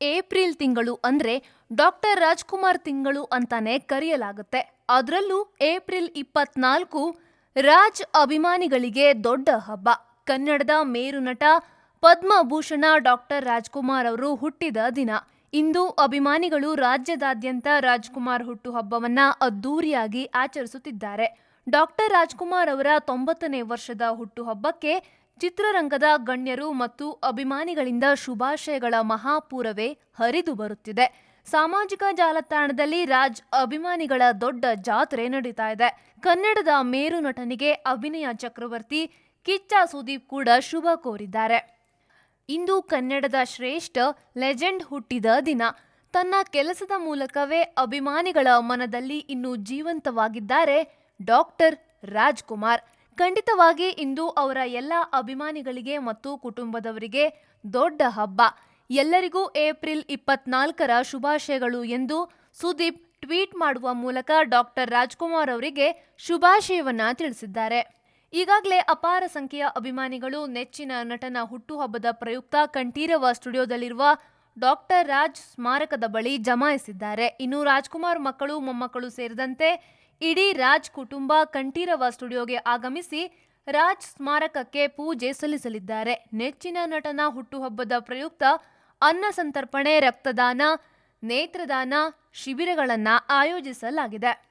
April ತಿಂಗಳು ಅಂದ್ರೆ doctor Rajkumar ತಿಂಗಳು ಅಂತಾನೆ ಕರೆಯಲಾಗುತ್ತೆ. ಅದರಲ್ಲೂ ಏಪ್ರಿಲ್ ಇಪ್ಪತ್ನಾಲ್ಕು ರಾಜ್ ಅಭಿಮಾನಿಗಳಿಗೆ ದೊಡ್ಡ ಹಬ್ಬ. ಕನ್ನಡದ ಮೇರು ನಟ ಪದ್ಮಭೂಷಣ ಡಾಕ್ಟರ್ ರಾಜ್ಕುಮಾರ್ ಅವರು ಹುಟ್ಟಿದ ದಿನ. ಇಂದು ಅಭಿಮಾನಿಗಳು ರಾಜ್ಯದಾದ್ಯಂತ ರಾಜ್ಕುಮಾರ್ ಹುಟ್ಟುಹಬ್ಬವನ್ನ ಅದ್ದೂರಿಯಾಗಿ ಆಚರಿಸುತ್ತಿದ್ದಾರೆ. ಡಾಕ್ಟರ್ ರಾಜ್ಕುಮಾರ್ ಅವರ ತೊಂಬತ್ತನೇ ವರ್ಷದ ಹುಟ್ಟುಹಬ್ಬಕ್ಕೆ ಚಿತ್ರರಂಗದ ಗಣ್ಯರು ಮತ್ತು ಅಭಿಮಾನಿಗಳಿಂದ ಶುಭಾಶಯಗಳ ಮಹಾಪೂರವೇ ಹರಿದು ಬರುತ್ತಿದೆ. ಸಾಮಾಜಿಕ ಜಾಲತಾಣದಲ್ಲಿ ರಾಜ್ ಅಭಿಮಾನಿಗಳ ದೊಡ್ಡ ಜಾತ್ರೆ ನಡೀತಾ ಇದೆ. ಕನ್ನಡದ ಮೇರು ನಟನಿಗೆ ಅಭಿನಯ ಚಕ್ರವರ್ತಿ ಕಿಚ್ಚ ಸುದೀಪ್ ಕೂಡ ಶುಭ ಕೋರಿದ್ದಾರೆ. ಇಂದು ಕನ್ನಡದ ಶ್ರೇಷ್ಠ ಲೆಜೆಂಡ್ ಹುಟ್ಟಿದ ದಿನ. ತನ್ನ ಕೆಲಸದ ಮೂಲಕವೇ ಅಭಿಮಾನಿಗಳ ಮನದಲ್ಲಿ ಇನ್ನೂ ಜೀವಂತವಾಗಿದ್ದಾರೆ ಡಾಕ್ಟರ್ ರಾಜ್ಕುಮಾರ್. ಖಂಡಿತವಾಗಿ ಇಂದು ಅವರ ಎಲ್ಲ ಅಭಿಮಾನಿಗಳಿಗೆ ಮತ್ತು ಕುಟುಂಬದವರಿಗೆ ದೊಡ್ಡ ಹಬ್ಬ. ಎಲ್ಲರಿಗೂ ಏಪ್ರಿಲ್ ಇಪ್ಪತ್ನಾಲ್ಕರ ಶುಭಾಶಯಗಳು ಎಂದು ಸುದೀಪ್ ಟ್ವೀಟ್ ಮಾಡುವ ಮೂಲಕ ಡಾಕ್ಟರ್ ರಾಜ್ಕುಮಾರ್ ಅವರಿಗೆ ಶುಭಾಶಯವನ್ನ ತಿಳಿಸಿದ್ದಾರೆ. ಈಗಾಗಲೇ ಅಪಾರ ಸಂಖ್ಯೆಯ ಅಭಿಮಾನಿಗಳು ನೆಚ್ಚಿನ ನಟನ ಹುಟ್ಟುಹಬ್ಬದ ಪ್ರಯುಕ್ತ ಕಂಠೀರವ ಸ್ಟುಡಿಯೋದಲ್ಲಿರುವ ಡಾಕ್ಟರ್ ರಾಜ್ ಸ್ಮಾರಕದ ಬಳಿ ಜಮಾಯಿಸಿದ್ದಾರೆ. ಇನ್ನು ರಾಜ್ಕುಮಾರ್ ಮಕ್ಕಳು ಮೊಮ್ಮಕ್ಕಳು ಸೇರಿದಂತೆ ಇಡೀ ರಾಜ್ ಕುಟುಂಬ ಕಂಠೀರವ ಸ್ಟುಡಿಯೋಗೆ ಆಗಮಿಸಿ ರಾಜ್ ಸ್ಮಾರಕಕ್ಕೆ ಪೂಜೆ ಸಲ್ಲಿಸಲಿದ್ದಾರೆ. ನೆಚ್ಚಿನ ನಟನ ಹುಟ್ಟುಹಬ್ಬದ ಪ್ರಯುಕ್ತ ಅನ್ನ ಸಂತರ್ಪಣೆ, ರಕ್ತದಾನ, ನೇತ್ರದಾನ ಶಿಬಿರಗಳನ್ನು ಆಯೋಜಿಸಲಾಗಿದೆ.